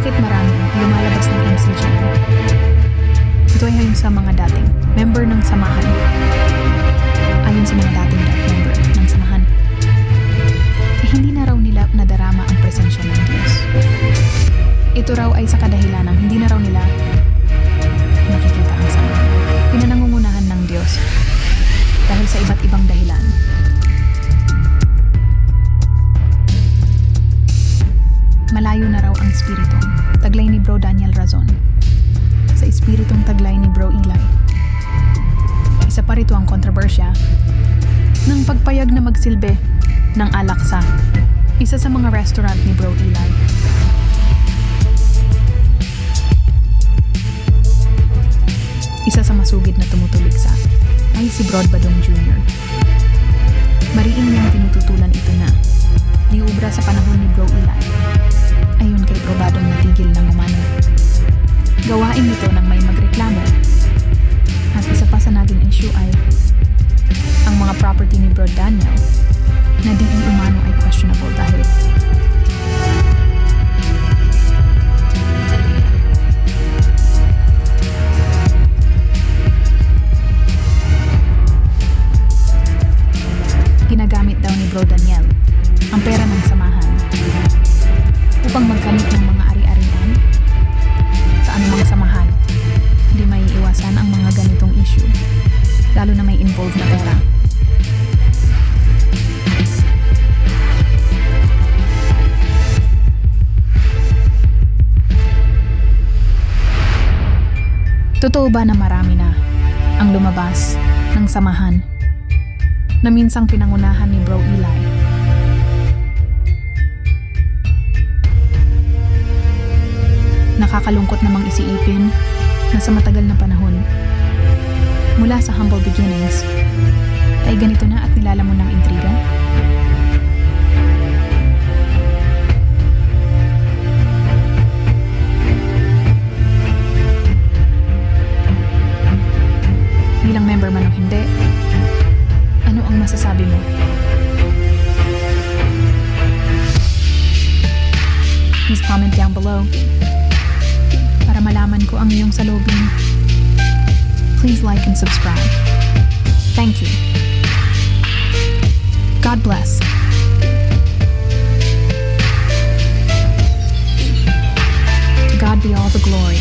Bakit marami ang lumalabas ng MCG? Ito ay ayon sa mga dating member ng samahan. Ayon sa mga dating dat- member ng samahan. Eh, hindi na raw nila nadarama ang presensya ng Diyos. Ito raw ay sa kadahilan ng hindi na raw nila nakikita ang samahan. Pinanangungunahan ng Diyos dahil sa iba't ibang dahilan. Malayo na raw ang ni Razon sa espiritong taglay ni Bro Eli. Isa pa rito ang kontrobersya ng pagpayag na magsilbi ng Alaksa, isa sa mga restaurant ni Bro Eli. Isa sa masugid na tumutuligsa ay si Brod Badong Jr. involved na pera. Totoo ba na marami na ang lumabas ng samahan na minsang pinangunahan ni Bro Eli? Nakakalungkot namang isiipin na sa matagal na panahon, mula sa humble beginnings, ay ganito na at nilalamon ng intriga? Bilang member man o hindi, ano ang masasabi mo? Please comment down below para malaman ko ang iyong salubin. Please like and subscribe. Thank you. God bless. To God be all the glory.